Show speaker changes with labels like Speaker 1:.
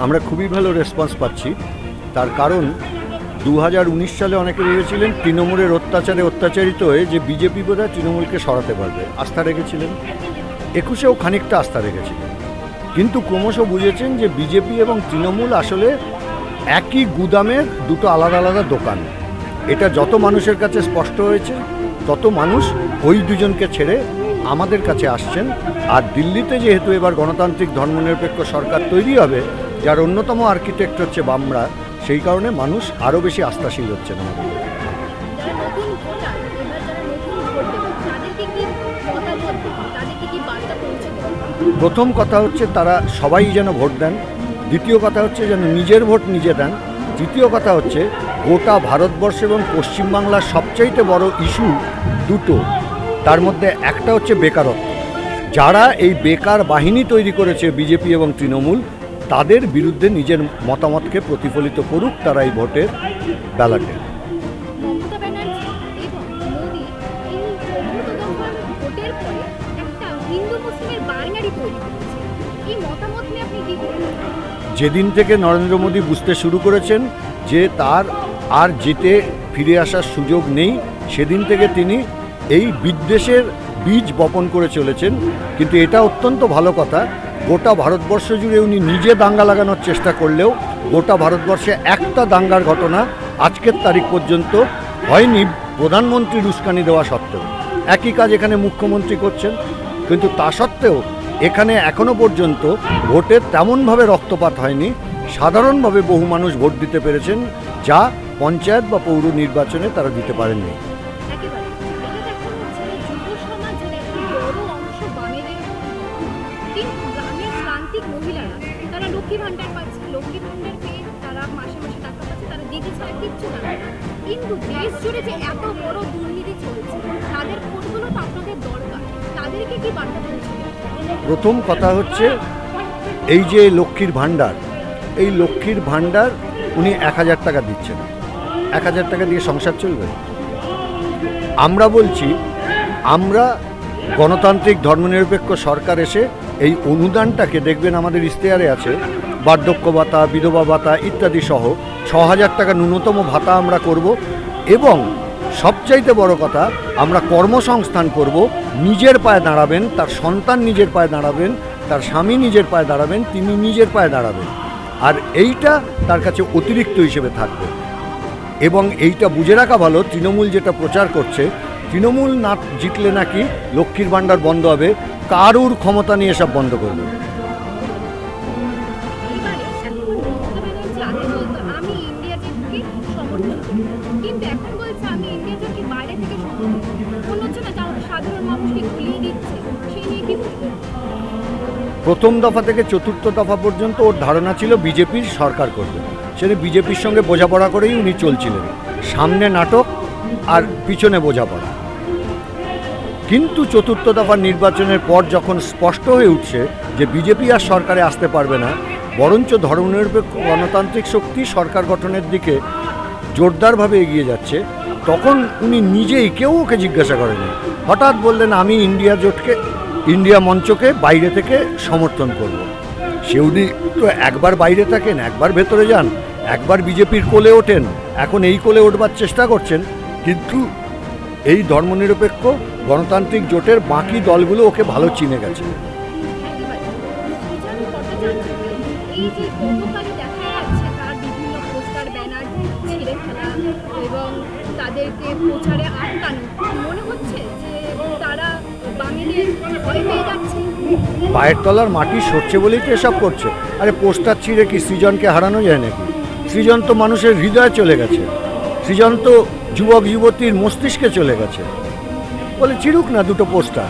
Speaker 1: আমরা খুবই ভালো রেসপন্স পাচ্ছি। তার কারণ দু হাজার উনিশ সালে অনেকে ভেবেছিলেন তৃণমূলের অত্যাচারে অত্যাচারিত হয়ে যে বিজেপি বোধহয় তৃণমূলকে সরাতে পারবে। আস্থা রেখেছিলেন। একুশেও খানিকটা আস্থা রেখেছিলেন। কিন্তু ক্রমশ বুঝেছেন যে বিজেপি এবং তৃণমূল আসলে একই গুদামের দুটো আলাদা আলাদা দোকান। এটা যত মানুষের কাছে স্পষ্ট হয়েছে, তত মানুষ ওই দুজনকে ছেড়ে আমাদের কাছে আসছেন। আর দিল্লিতে যেহেতু এবার গণতান্ত্রিক ধর্মনিরপেক্ষ সরকার তৈরি হবে যার অন্যতম আর্কিটেক্ট হচ্ছে বামরা, সেই কারণে মানুষ আরও বেশি আস্থাশীল
Speaker 2: পৌঁছে দেবে
Speaker 1: প্রথম কথা হচ্ছে তারা সবাই যেন ভোট দেন, দ্বিতীয় কথা হচ্ছে যেন নিজের ভোট নিজে দেন, তৃতীয় কথা হচ্ছে গোটা ভারতবর্ষ এবং পশ্চিমবাংলার সবচাইতে বড় ইস্যু দুটো। তার মধ্যে একটা হচ্ছে বেকারত্ব। যারা এই বেকার বাহিনী তৈরি করেছে বিজেপি এবং তৃণমূল তাদের বিরুদ্ধে নিজের মতামতকে প্রতিফলিত করুক তারা এই ভোটের ব্যালটে যেদিন থেকে নরেন্দ্র মোদী বুঝতে শুরু করেছেন যে তার আর যেতে ফিরে আসার সুযোগ নেই সেদিন থেকে তিনি এই বিদ্বেষের বীজ বপন করে চলেছেন। কিন্তু এটা অত্যন্ত ভালো কথা। গোটা ভারতবর্ষ জুড়ে উনি নিজে দাঙ্গা লাগানোর চেষ্টা করলেও গোটা ভারতবর্ষে একটা দাঙ্গার ঘটনা আজকের তারিখ পর্যন্ত হয়নি প্রধানমন্ত্রী উস্কানি দেওয়া সত্ত্বেও। একই কাজ এখানে মুখ্যমন্ত্রী করছেন। কিন্তু তা সত্ত্বেও এখানে এখনও পর্যন্ত ভোটে তেমনভাবে রক্তপাত হয়নি। সাধারণভাবে বহু মানুষ ভোট দিতে পেরেছেন যা পঞ্চায়েত বা পৌর নির্বাচনে তারা দিতে পারেননি।
Speaker 2: পাচ্ছে লক্ষ্মী পেয়ে তারা মাসে মাসে টাকা পাচ্ছে, তারা দিদি ছাড়া কিচ্ছু না। কিন্তু দেশ জুড়ে যে এত বড় দুর্নীতি চলছে, তাদের তো আপনাদের দরকার? তাদেরকে কি বার্তা দেবে?
Speaker 1: প্রথম কথা হচ্ছে, এই যে লক্ষ্মীর ভাণ্ডার, এই লক্ষ্মীর ভাণ্ডার উনি এক হাজার টাকা দিচ্ছেন। এক হাজার টাকা দিয়ে সংসার চলবে? আমরা বলছি, আমরা গণতান্ত্রিক ধর্মনিরপেক্ষ সরকার এসে এই অনুদানটাকে দেখবেন আমাদের ইশতেহারে আছে বার্ধক্য ভাতা, বিধবা ভাতা ইত্যাদি সহ ছ হাজার টাকা ন্যূনতম ভাতা আমরা করব এবং সবচাইতে বড় কথা, আমরা কর্মসংস্থান করব। নিজের পায়ে দাঁড়াবেন, তার সন্তান নিজের পায়ে দাঁড়াবেন, তার স্বামী নিজের পায়ে দাঁড়াবেন, তিনি নিজের পায়ে দাঁড়াবেন। আর এইটা তার কাছে অতিরিক্ত হিসেবে থাকবে। এবং এইটা বুঝে রাখা ভালো, তৃণমূল যেটা প্রচার করছে, তৃণমূল না জিতলে নাকি লক্ষ্মীর ভাণ্ডার বন্ধ হবে, কারুর ক্ষমতা নিয়ে সব বন্ধ করবে।
Speaker 2: কিন্তু এখন বলছে আমি বাইরে থেকে মনে না সাধারণ মানুষকে গুলিয়ে দিচ্ছে। সেই নিয়ে কি
Speaker 1: প্রথম দফা থেকে চতুর্থ দফা পর্যন্ত ওর ধারণা ছিল বিজেপির সরকার করবে। সেটা বিজেপির সঙ্গে বোঝাপড়া করেই উনি চলছিলেন। সামনে নাটক আর পিছনে বোঝাপড়া। কিন্তু চতুর্থ দফার নির্বাচনের পর যখন স্পষ্ট হয়ে উঠছে যে বিজেপি আর সরকারে আসতে পারবে না, বরঞ্চ ধর্মনিরপেক্ষ গণতান্ত্রিক শক্তি সরকার গঠনের দিকে জোরদারভাবে এগিয়ে যাচ্ছে, তখন উনি নিজেই কেউ ওকে জিজ্ঞাসা করেনি হঠাৎ বললেন, আমি ইন্ডিয়া জোটকে, ইন্ডিয়া মঞ্চকে বাইরে থেকে সমর্থন করব। সে উনি তো একবার বাইরে থাকেন, একবার ভেতরে যান, একবার বিজেপির কোলে ওঠেন, এখন এই কোলে ওঠবার চেষ্টা করছেন, কিন্তু এই ধর্মনিরপেক্ষ গণতান্ত্রিক জোটের বাকি দলগুলো ওকে ভালো চিনে গেছে।
Speaker 2: ছিঁড়ে ফেলা এবং তাদেরকে প্রচারে আটকানো, মনে হচ্ছে যে তারা বাঙালির ভয় পেয়ে যাচ্ছে।
Speaker 1: পায়ের তলার মাটি সরছে বলেই তো এসব করছে। আরে পোস্টার ছিঁড়ে কি সৃজনকে হারানো যায় নাকি? সৃজন তো মানুষের হৃদয়ে চলে গেছে। সৃজন তো যুবক যুবতীর মস্তিষ্কে চলে গেছে। বলে চিড়ুক না দুটো পোস্টার।